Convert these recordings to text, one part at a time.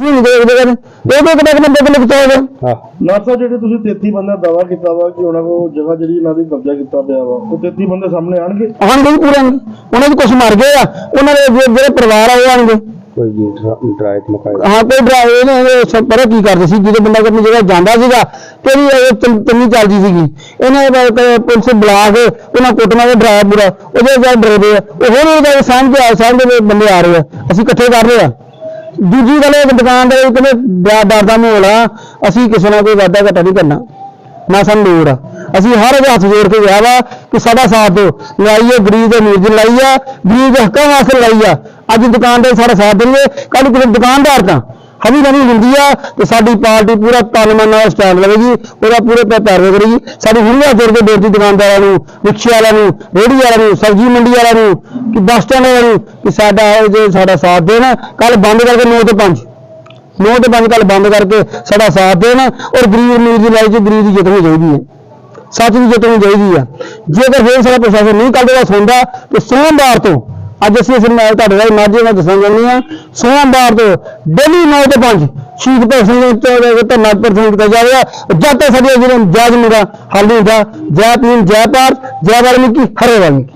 ਨਹੀਂ ਉਹਦੇ ਕਰ ਇਹ ਤਾਂ ਤੇ ਲਿਖਤਾ ਹੋਵੇ ਹਾਂ। ਨਾਸਾ ਜਿਹੜੇ ਤੁਸੀਂ 33 ਬੰਦੇ ਦਾ ਦਾਵਾ ਕੀਤਾ ਵਾ ਕਿ ਉਹਨਾਂ ਕੋਲ ਜਗ੍ਹਾ ਜਿਹੜੀ ਇਹਨਾਂ ਦੀ ਕਬਜ਼ਾ ਕੀਤਾ ਪਿਆ ਵਾ ਉਹ 33 ਬੰਦੇ ਸਾਹਮਣੇ ਆਣਗੇ ਆਉਣਗੇ ਜੀ ਪੂਰੇ ਉਹਨਾਂ ਦੇ ਕੁਝ ਮਰ ਗਏ ਆ। ਉਹਨਾਂ ਦੇ ਜਿਹੜੇ ਜਿਹੜੇ ਪਰਿਵਾਰ ਆ ਉਹ ਆਣਗੇ ਕੋਈ ਜੀ ਡਰਾਈਟ ਮੁਕਾਇਆ ਹਾਂ ਕੋਈ ਡਰਾਈਵਰ ਨੇ ਸਭ ਪਤਾ ਕੀ ਕਰਦੇ ਸੀ ਜਦੋਂ ਬੰਦਾ ਆਪਣੀ ਜਗ੍ਹਾ ਜਾਂਦਾ ਸੀਗਾ ਤੇ ਵੀ ਇਹ ਚੰ- ਚੰਗੀ ਚੱਲਦੀ ਸੀਗੀ। ਇਹਨੇ ਬ- ਕ- ਪੁਲਿਸ ਬੁਲਾ ਕੇ ਉਹਨਾਂ ਕੁੱਟਣਾ ਦੇ ਡਰਾਇਆ ਪੂਰਾ ਉਹਦੇ ਜਾ ਡਰਦੇ ਆ। ਉਹ ਹੋਰ ਉਹਦਾ ਸਾਹਮਣੇ ਆ ਸਾਹਮਣੇ ਦੇ ਬੰਦੇ ਆ ਰਹੇ ਆ। ਅਸੀਂ ਇਕੱਠੇ ਕਰ ਰਹੇ ਆ। ਦੂਜੀ ਗੱਲ ਇਹ ਕਿ ਦੁਕਾਨ ਦੇ ਕਹਿੰਦੇ ਡਰ ਡਰ ਦਾ ਮਾਹੌਲ ਆ, ਅਸੀਂ ਕਿਸੇ ਨਾਲ ਕੋਈ ਵਾਅਦਾ ਘਾਟਾ ਨਹੀਂ ਕਰਨਾ। ਨਾ ਸਾਨੂੰ ਲੋੜ ਆ। ਅਸੀਂ ਹਰ ਇੱਕ ਹੱਥ ਜੋੜ ਕੇ ਗਿਆ ਵਾ ਕਿ ਸਾਡਾ ਸਾਥ ਦਿਓ। ਲੜਾਈ ਹੈ ਗਰੀਬ ਦੇ ਨਿਰਜ ਲੜਾਈ ਆ, ਗਰੀਬ ਦੇ ਹੱਕਾਂ ਵਾਸਤੇ ਲੜਾਈ ਆ। ਅੱਜ ਦੁਕਾਨਦਾਰ ਸਾਡਾ ਸਾਥ ਦੇਣਗੇ ਕੱਲ ਕਿਸੇ ਦੁਕਾਨਦਾਰ ਤਾਂ ਹਵੀ ਨਹੀਂ ਹੁੰਦੀ ਆ ਤੇ ਸਾਡੀ ਪਾਰਟੀ ਪੂਰਾ ਤਨ ਨਾਲ ਸਟੈਂਡ ਲਵੇਗੀ, ਉਹਦਾ ਪੂਰੇ ਪੈ ਪੈਰਵੇ ਕਰੇਗੀ ਸਾਡੀ ਹੁਣੀਆਂ ਜੋੜ ਕੇ ਬੇਨਤੀ ਦੁਕਾਨਦਾਰਾਂ ਨੂੰ ਰਿਕਸ਼ੇ ਵਾਲਿਆਂ ਨੂੰ ਰੇਹੜੀ ਵਾਲਿਆਂ ਨੂੰ, ਸਬਜ਼ੀ ਮੰਡੀ ਵਾਲਿਆਂ ਨੂੰ ਕਿ ਬੱਸ ਸਟੈਂਡ ਵਾਲਿਆਂ ਨੂੰ ਕਿ ਸਾਡਾ ਜੇ ਸਾਡਾ ਸਾਥ ਦੇਣ ਕੱਲ ਬੰਦ ਕਰਕੇ 9 ਤੋਂ 5 ਨੌ ਤੋਂ ਪੰਜ ਕੱਲ ਬੰਦ ਕਰਕੇ ਸਾਡਾ ਸਾਥ ਦੇਣ ਔਰ ਗਰੀਬ ਅਮੀਰ ਦੀ ਲੜਾਈ 'ਚ ਗਰੀਬ ਦੀ ਜਿੱਤ ਹੋਣੀ ਚਾਹੀਦੀ ਹੈ। ਸੱਚ ਦੀ ਜਿੱਤ ਹੋਣੀ ਚਾਹੀਦੀ ਆ। ਜੇਕਰ ਫਿਰ ਸਾਡਾ ਪ੍ਰਸ਼ਾਸਨ ਨਹੀਂ ਕੱਢਦਾ, ਸੁਣਦਾ, ਤੇ ਸੋਮਵਾਰ ਤੋਂ ਅੱਜ ਅਸੀਂ ਇਸ ਮੈਂ ਤੁਹਾਡੇ ਨਾਲ ਮਾਝੇ ਨਾਲ ਦੱਸਣ ਜਾਂਦੇ ਆ ਸੋਮਵਾਰ ਤੋਂ ਡੇਲੀ 9 ਤੋਂ 5 ਸ਼ਹੀਦ ਭਗਤ ਸਿੰਘ ਤੇ ਧੰਨਾ ਪ੍ਰਦਰਸ਼ਨ ਕੀਤਾ ਜਾਵੇਗਾ ਜਦ ਤੱਕ ਸਾਡੀ ਜਿਹੜੇ ਜਾਜ ਮੁੰਡਾ ਹੱਲ ਨਹੀਂ ਹੁੰਦਾ ਜੈ ਭੀਮ ਜੈ ਭਾਰਤ ਜੈ ਵਾਲਮੀਕੀ ਹਰੇ ਵਾਲਮੀਕੀ।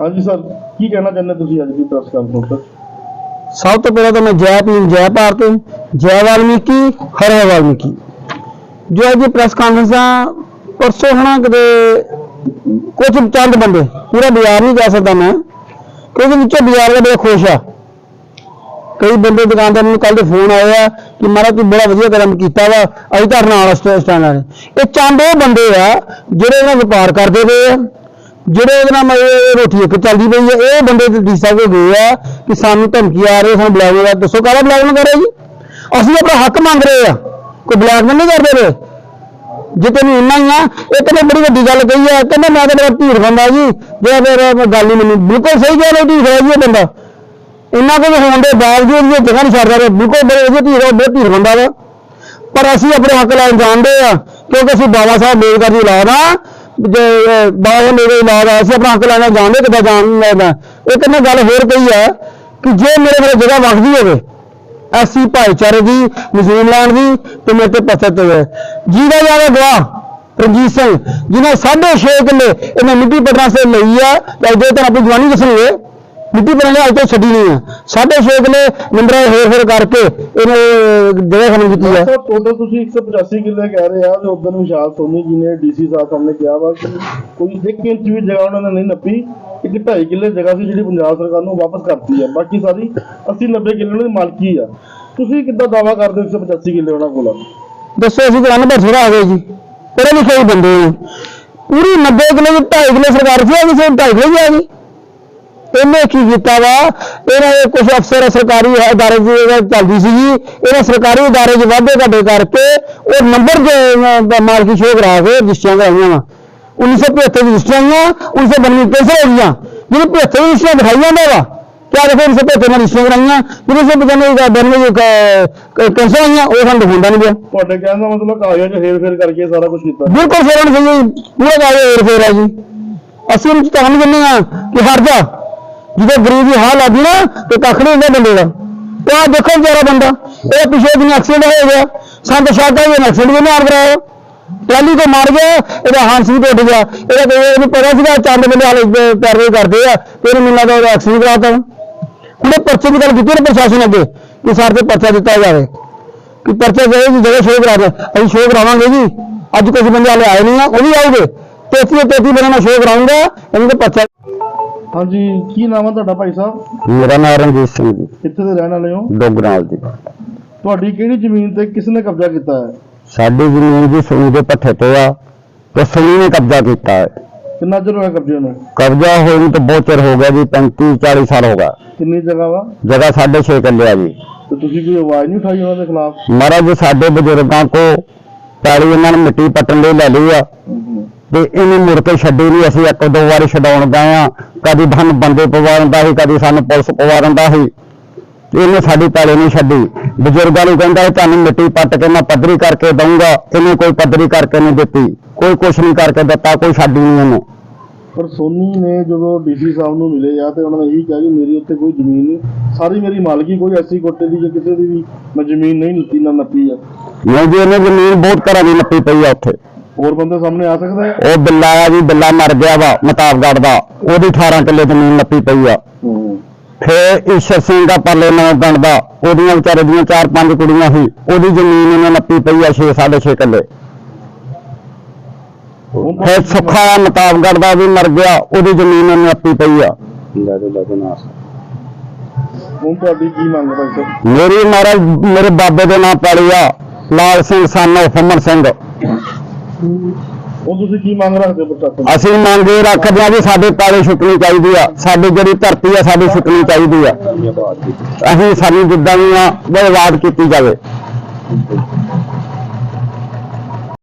ਹਾਂਜੀ ਸਰ ਕੀ ਕਹਿਣਾ ਚਾਹੁੰਦੇ ਤੁਸੀਂ ਅੱਜ ਦੀ ਪ੍ਰੈਸ ਕਾਨਫਰੰਸ ਤੇ ਸਭ ਤੋਂ ਪਹਿਲਾਂ ਤਾਂ ਮੈਂ ਜੈ ਭੀਮ ਜੈ ਭਾਰਤ ਜੈ ਵਾਲਮੀਕੀ ਹਰ ਵਾਲਮੀਕੀ। ਜੋ ਅੱਜ ਪ੍ਰੈਸ ਕਾਨਫਰੰਸ ਆ ਪਰਸੋਂ ਹਨਾ ਕਿਤੇ ਕੁਝ ਚੰਦ ਬੰਦੇ, ਪੂਰਾ ਬਾਜ਼ਾਰ ਨਹੀਂ ਜਾ ਸਕਦਾ ਮੈਂ। ਕਿਉਂਕਿ ਵਿੱਚੋਂ ਬਾਜ਼ਾਰ ਦੇ ਬੜੇ ਖੁਸ਼ ਆ। ਕਈ ਬੰਦੇ ਦੁਕਾਨਦਾਰ ਨੂੰ ਕੱਲ ਦੇ ਫੋਨ ਆਏ ਆ ਕਿ ਮਹਾਰਾਜ ਤੂੰ ਬੜਾ ਵਧੀਆ ਕੰਮ ਕੀਤਾ ਵਾ, ਅਸੀਂ ਤਾਂ ਨਾਲ ਸਟੈਂਡ ਵਾਲੇ ਇਹ ਚੰਦ ਉਹ ਬੰਦੇ ਆ ਜਿਹੜੇ ਇਹਨਾਂ ਵਪਾਰ ਕਰਦੇ ਪਏ ਆ, ਜਿਹੜੇ ਇਹਦੇ ਨਾਲ ਮਤਲਬ ਰੋਟੀ ਇੱਕ ਚੱਲਦੀ ਪਈ ਹੈ ਇਹ ਬੰਦੇ ਤੇ ਡੀਸਾ ਕੋ ਗਏ ਆ ਕਿ ਸਾਨੂੰ ਧਮਕੀ ਆ ਰਹੀ, ਸਾਨੂੰ ਬਲੈਕ ਦੱਸੋ ਕਾਹਦਾ ਬਲੈਕਮੇਲ ਕਰ ਰਹੇ ਜੀ। ਅਸੀਂ ਆਪਣਾ ਹੱਕ ਮੰਗ ਰਹੇ ਆ। ਕੋਈ ਬਲੈਕ ਨਹੀਂ ਕਰਦੇ ਰਹੇ ਜੇ ਤੈਨੂੰ ਇੰਨਾ ਹੀ ਆ ਇਹ ਕਹਿੰਦੇ ਬੜੀ ਵੱਡੀ ਗੱਲ ਕਹੀ ਆ ਕਹਿੰਦਾ ਮੈਂ ਤਾਂ ਬੜਾ ਧੀਰ ਬੰਦਾ ਜੀ। ਜੇ ਫਿਰ ਮੈਂ ਗੱਲ ਹੀ ਮੈਨੂੰ ਬਿਲਕੁਲ ਸਹੀ ਗੱਲ ਹੈ ਢੀਠ ਹੈ ਜੀ ਇਹ ਬੰਦਾ। ਇੰਨਾ ਕੁਝ ਹੋਣ ਦੇ ਬਾਵਜੂਦ ਵੀ ਇਹ ਜਗ੍ਹਾ ਨਹੀਂ ਛੱਡਦਾ ਰਿਹਾ ਬਿਲਕੁਲ ਬੜੇ ਇਹਦੇ ਧੀਰ ਆ, ਬਹੁਤ ਧੀਰ ਬੰਦਾ ਵਾ। ਪਰ ਅਸੀਂ ਆਪਣੇ ਹੱਕ ਲੈਣ ਜਾਣਦੇ ਆ ਕਿਉਂਕਿ ਅਸੀਂ ਬਾਬਾ ਸਾਹਿਬ ਅੰਬੇਡਕਰ ਦੀ ਔਲਾਦ ਆ ਜੇ ਬਾਬਾ ਸਾਹਿਬ ਮੇਰੇ ਔਲਾਦ ਆ ਅਸੀਂ ਆਪਣਾ ਹੱਕ ਲੈਣਾ ਜਾਣਦੇ ਕਿੱਦਾਂ ਜਾਣ ਲੈਣਾ ਇਹ ਕਹਿੰਦੇ ਗੱਲ ਹੋਰ ਕਹੀ ਆ ਕਿ ਜੇ ਮੇਰੇ ਕੋਲ ਜਗ੍ਹਾ ਵਗਦੀ ਹੋਵੇ ਐਸੀ ਭਾਈਚਾਰੇ ਦੀ ਨਿਊਜ਼ੀਲੈਂਡ ਦੀ ਤੇ ਮੇਰੇ ਤੇ ਪਛਤ ਹੋਵੇ। ਜਿਹਦਾ ਜਾਵੇ ਗਵਾਹ ਰਣਜੀਤ ਸਿੰਘ, ਜਿਹਨੇ 6.5 ਕਿੱਲੇ ਇਹਨੇ ਮਿੱਟੀ ਪਟਨਾ ਸੇ ਲਈ ਆ, ਤੇ ਜੇ ਤਾਂ ਆਪਣੀ ਜਵਾਨੀ ਦੱਸਣਗੇ। ਮਿੱਟੀ ਪਟਨਾ ਨੇ ਅੱਜ ਤੋਂ ਛੱਡੀ ਨਹੀਂ ਆ। 6.5 ਕਿੱਲੇ ਨੰਬਰਾਂ ਹੇਰ ਫੇਰ ਕਰਕੇ ਇਹਨੇ ਜਗ੍ਹਾ ਖਣੀ ਕੀਤੀ ਆ। ਸਰ ਟੋਟਲ ਤੁਸੀਂ 185 ਕਿੱਲੇ ਕਹਿ ਰਹੇ ਆ ਤੇ ਉਦੋਂ ਵਿਸ਼ਾਲ ਸੋਨੀ ਜੀ ਨੇ ਡੀਸੀ ਸਾਹਿਬ ਸਾਹਮਣੇ ਕਿਹਾ ਵਾ ਕਿ ਕੋਈ 1 ਇੰਚ ਵੀ ਜਗ੍ਹਾ ਉਹਨਾਂ ਨੇ ਨਹੀਂ ਨੱਪੀ ਇੱਕ 2.5 ਕਿੱਲੇ ਜਗ੍ਹਾ ਸੀ ਜਿਹੜੀ ਪੰਜਾਬ ਸਰਕਾਰ ਨੂੰ ਵਾਪਸ ਕਰਤੀ ਹੈ ਬਾਕੀ ਸਾਰੀ 80 90 ਕਿੱਲੇ ਉਹਨਾਂ ਦੀ ਮਾਲਕੀ ਆ। ਤੁਸੀਂ ਕਿੱਦਾਂ ਦਾਵਾ ਕਰਦੇ ਹੋ 185 ਕਿੱਲੇ ਉਹਨਾਂ ਕੋਲ? ਦੱਸੋ ਅਸੀਂ ਤਾਂ ਅਨਪੜ੍ਹ ਥੋੜਾ ਆ ਗਏ ਜੀ। ਪੜ੍ਹੇ ਲਿਖੇ ਹੀ ਬੰਦੇ ਪੂਰੀ 90 ਕਿਲੋ ਦੀ 2.5 ਕਿਲੋ ਸਰਕਾਰ ਸੀ ਆ ਕਿਸੇ 2.5 ਕਿਲੋ ਹੀ ਆ ਗਈ। ਇਹਨੇ ਕੀ ਕੀਤਾ ਵਾ? ਇਹਨਾਂ ਦੇ ਕੁਝ ਅਫਸਰ ਸਰਕਾਰੀ ਅਦਾਰੇ ਦੀ ਚੱਲਦੀ ਸੀਗੀ। ਇਹਨਾਂ ਸਰਕਾਰੀ ਅਦਾਰੇ 'ਚ ਵਾਧੇ ਘਾਟੇ ਕਰਕੇ ਉਹ ਨੰਬਰ ਦੇ ਮਾਲਕੀ ਸ਼ੋਅ ਕਰਾ ਕੇ ਰਜਿਸਟਰੀਆਂ ਕਰਾਈਆਂ ਵਾ। 1975 ਦੀ ਰਜਿਸਟਰੀਆਂ ਆਈਆਂ 1992 ਕੈਂਸਲ ਹੋ ਗਈਆਂ ਜਿਹਨੂੰ 75 ਦੀ ਰਜਿਸਟਰੀਆਂ ਦਿਖਾਈ ਜਾਂਦਾ ਵਾ ਕਿਆ ਦੇਖੋ 1975 ਨਾਲ ਰਜਿਸਟਰੀਆਂ ਕਰਾਈਆਂ। ਜਿਹਨੂੰ ਸੇ ਬਗਨੇ ਦਾ ਬਨਵੇ ਕੈਂਸਲ ਹੋਈਆਂ ਉਹ ਸਾਨੂੰ ਦਿਖਾਉਂਦਾ ਨਹੀਂ ਪਿਆ। ਤੁਹਾਡੇ ਕਹਿਣ ਦਾ ਮਤਲਬ ਕਾਗਜ਼ਾਂ 'ਚ ਹੇਰ ਫੇਰ ਕਰਕੇ ਸਾਰਾ ਕੁਝ ਕੀਤਾ। ਬਿਲਕੁਲ ਫੇਰਨ ਸਿੰਘ ਜੀ ਪੂਰਾ ਗਾਏ ਹੋਰ ਫੇਰ ਹੈ ਜੀ। ਅਸੀਂ ਉਹਨੂੰ ਤੁਹਾਨੂੰ ਕਹਿੰਦੇ ਆ ਕਿ ਹਟ ਜਾ ਜਦੋਂ ਗਰੀਬ ਦੀ ਹਾਲ ਗਈ ਨਾ, ਤੇ ਕੱਖ ਨਹੀਂ ਹੁੰਦਾ ਬੰਦੇ ਦਾ। ਤੇ ਆਹ ਦੇਖੋ ਵਿਚਾਰਾ ਬੰਦਾ, ਇਹ ਪਿਛਲੇ ਦਿਨ ਐਕਸੀਡੈਂਟ ਹੋ ਗਿਆ ਸੰਤ ਸ਼ਾਦਾ ਇਹ ਐਕਸੀਡੈਂਟ ਵੀ ਨਾਲ ਕਰਾਇਆ ਟਰਾਲੀ ਤੋਂ ਮਾਰ ਗਿਆ, ਇਹਦਾ ਹਾਂਸ ਵੀ ਟੁੱਟ ਗਿਆ। ਇਹਦਾ ਕੋਈ ਇਹਨੂੰ ਪਤਾ ਸੀਗਾ, ਚੰਦ ਬੰਦੇ ਹਾਲੇ ਪੈਰਵੇ ਕਰਦੇ ਆ, ਤੇ ਇਹਨੂੰ ਮੈਨੂੰ ਲੱਗਦਾ ਉਹਦਾ ਐਕਸੀਡੈਂਟ ਕਰਾਤਾ ਹੁਣ ਇਹ ਪਰਚੇ ਦੀ ਗੱਲ ਕੀਤੀ ਨਾ ਪ੍ਰਸ਼ਾਸਨ ਅੱਗੇ, ਕਿ ਸਾਡੇ ਤੇ ਪਰਚਾ ਦਿੱਤਾ ਜਾਵੇ। ਕਿ ਪਰਚਾ ਦੇ ਜੀ ਜਗ੍ਹਾ ਸ਼ੋਅ ਕਰਾ ਦੇ ਅਸੀਂ ਸ਼ੋਅ ਕਰਾਵਾਂਗੇ ਜੀ। ਅੱਜ ਕੁਝ ਬੰਦੇ ਹਾਲੇ ਆਏ ਨਹੀਂ ਆ, ਉਹ ਵੀ ਆਉਗੇ। 33 33 ਬੰਦੇ ਨਾਲ ਸ਼ੋਅ ਕਰਾਉਂਗਾ ਇਹਨਾਂ ਦਾ ਪਰਚਾ ਹਾਂਜੀ ਕੀ ਨਾਮ ਹੈ ਤੁਹਾਡਾ ਭਾਈ ਸਾਹਿਬ? ਮੇਰਾ ਨਾਮ ਰਣਜੀਤ ਸਿੰਘ ਜੀ। ਕਿੱਥੇ ਦੇ ਰਹਿਣ ਵਾਲੇ ਹੋ? ਡੋਗਰਾਲ ਦੀ ਤੁਹਾਡੀ ਕਿਹੜੀ ਜ਼ਮੀਨ ਤੇ ਕਿਸ ਨੇ ਕਬਜ਼ਾ ਕੀਤਾ ਹੈ? ਸਾਡੀ ਜ਼ਮੀਨ ਜੀ ਸੁਣੀ ਦੇ ਪੱਠੇ ਤੇ ਆ ਤੇ ਸੁਣੀ ਨੇ ਕਬਜ਼ਾ ਕੀਤਾ ਹੈ। ਕਿੰਨਾ ਚਿਰ ਹੋਇਆ ਕਬਜ਼ੇ ਨੂੰ? ਕਬਜ਼ਾ ਹੋਏ ਨੂੰ ਤਾਂ ਬਹੁਤ ਚਿਰ ਹੋ ਗਿਆ ਜੀ 35 40 ਸਾਲ ਹੋ ਗਿਆ। ਕਿੰਨੀ ਜਗ੍ਹਾ ਵਾ? ਜਗ੍ਹਾ 6.5 ਕਿੱਲੇ ਆ ਜੀ। ਤੇ ਤੁਸੀਂ ਕੋਈ ਆਵਾਜ਼ ਨਹੀਂ ਉਠਾਈ ਉਹਨਾਂ ਦੇ ਖਿਲਾਫ? ਮਹਾਰਾਜ ਸਾਡੇ ਬਜ਼ੁਰਗਾਂ ਕੋ ਪੈੜੀ ਇਹਨਾਂ ਨੇ ਮਿੱਟੀ ਪੱਟਣ ਲਈ ਲੈ ਲਈ ਆ। ਤੇ ਇਹਨੇ ਮੁੜ ਕੇ ਛੱਡੀ ਨਹੀਂ ਅਸੀਂ ਇੱਕ ਦੋ ਵਾਰੀ ਛਡਾਉਣ ਗਏ ਆ ਕਦੀ ਸਾਨੂੰ ਬੰਦੇ ਪਵਾ ਦਿੰਦਾ ਸੀ ਕਦੀ ਸਾਨੂੰ ਪੁਲਿਸ ਪਵਾ ਦਿੰਦਾ ਸੀ। ਇਹਨੇ ਸਾਡੀ ਪੈੜੀ ਨਹੀਂ ਛੱਡੀ। ਬਜ਼ੁਰਗਾਂ ਨੂੰ ਕਹਿੰਦਾ ਤੁਹਾਨੂੰ ਮਿੱਟੀ ਪੱਟ ਕੇ ਮੈਂ ਪੱਧਰੀ ਕਰਕੇ ਦਊਂਗਾ। ਇਹਨੇ ਕੋਈ ਪੱਧਰੀ ਕਰਕੇ ਨਹੀਂ ਦਿੱਤੀ। ਕੋਈ ਕੁਛ ਨਹੀਂ ਕਰਕੇ ਦਿੱਤਾ ਕੋਈ ਛੱਡੀ ਨਹੀਂ ਇਹਨੇ। ਪਰ ਸੋਨੀ ਨੇ ਜਦੋਂ ਡੀਸੀ ਸਾਹਿਬ ਨੂੰ ਮਿਲੇ ਆ ਤੇ ਉਹਨਾਂ ਨੇ ਇਹੀ ਕਿਹਾ ਕਿ ਮੇਰੀ ਉੱਤੇ ਕੋਈ ਜ਼ਮੀਨ ਨਹੀਂ। ਸਾਰੀ ਮੇਰੀ ਮਾਲਕੀ ਕੋਈ ਐਸੀ ਕੋਟੇ ਦੀ ਜਾਂ ਕਿਸੇ ਦੀ ਵੀ ਮੈਂ ਜ਼ਮੀਨ ਨਹੀਂ ਲਿੱਤੀ ਨਾ ਨੱਪੀ ਆ। ਨਹੀਂ ਜੀ ਉਹਨੇ ਜ਼ਮੀਨ ਬਹੁਤ ਘਰਾਂ ਦੀ ਨੱਪੀ ਪਈ ਆ ਉੱਥੇ। ਹੋਰ ਬੰਦੇ ਸਾਹਮਣੇ ਆ ਸਕਦਾ ਹੈ? ਉਹ ਬਿੱਲਾ ਆ ਜੀ ਬਿੱਲਾ ਮਰ ਗਿਆ ਵਾ ਮਤਾਬਗੜ ਦਾ। ਉਹਦੀ 18 ਕਿੱਲੇ ਜ਼ਮੀਨ ਨੱਪੀ ਪਈ ਆ। ਫੇਰ ਈਸ਼ਰ ਸਿੰਘ ਦਾ ਪਰਲੇ ਨਵੇਂ ਪਿੰਡ ਦਾ ਉਹਦੀਆਂ ਵਿਚਾਰੇ ਦੀਆਂ ਚਾਰ ਪੰਜ ਕੁੜੀਆਂ ਸੀ ਉਹਦੀ ਜ਼ਮੀਨ ਉਹਨੇ ਨੱਪੀ ਪਈ ਆ 6 6.5 ਕਿੱਲੇ। ਫੇਰ ਸੁੱਖਾ ਮਤਾਬਗੜ ਦਾ ਵੀ ਮਰ ਗਿਆ ਉਹਦੀ ਜ਼ਮੀਨ ਉਹਨੇ ਨੱਪੀ ਪਈ ਆ। ਹੁਣ ਤੁਹਾਡੀ ਕੀ ਮੰਗ ਹੈ ਸਰ ਮੇਰੀ ਮਹਾਰਾਜ ਮੇਰੇ ਬਾਬੇ ਦੇ ਨਾਂ ਪਾਲੀ ਆ ਲਾਲ ਸਿੰਘ ਸਾਨੋ ਫਮਨ ਸਿੰਘ। ਤੁਸੀਂ ਕੀ ਮੰਗ ਰੱਖਦੇ ਹੋ ਪ੍ਰਸ਼ਾਸਨ ਤੋਂ? ਅਸੀਂ ਮੰਗ ਰੱਖਦੇ ਆ ਵੀ ਸਾਡੇ ਪਾਲੇ ਛੁੱਟਣੀ ਚਾਹੀਦੀ ਆ ਸਾਡੀ ਜਿਹੜੀ ਧਰਤੀ ਆ ਸਾਡੀ ਛੁੱਟਣੀ ਚਾਹੀਦੀ ਆ। ਅਸੀਂ ਸਾਨੂੰ ਜਿੱਦਾਂ ਵੀ ਆ ਆਜ਼ਾਦ ਕੀਤੀ ਜਾਵੇ।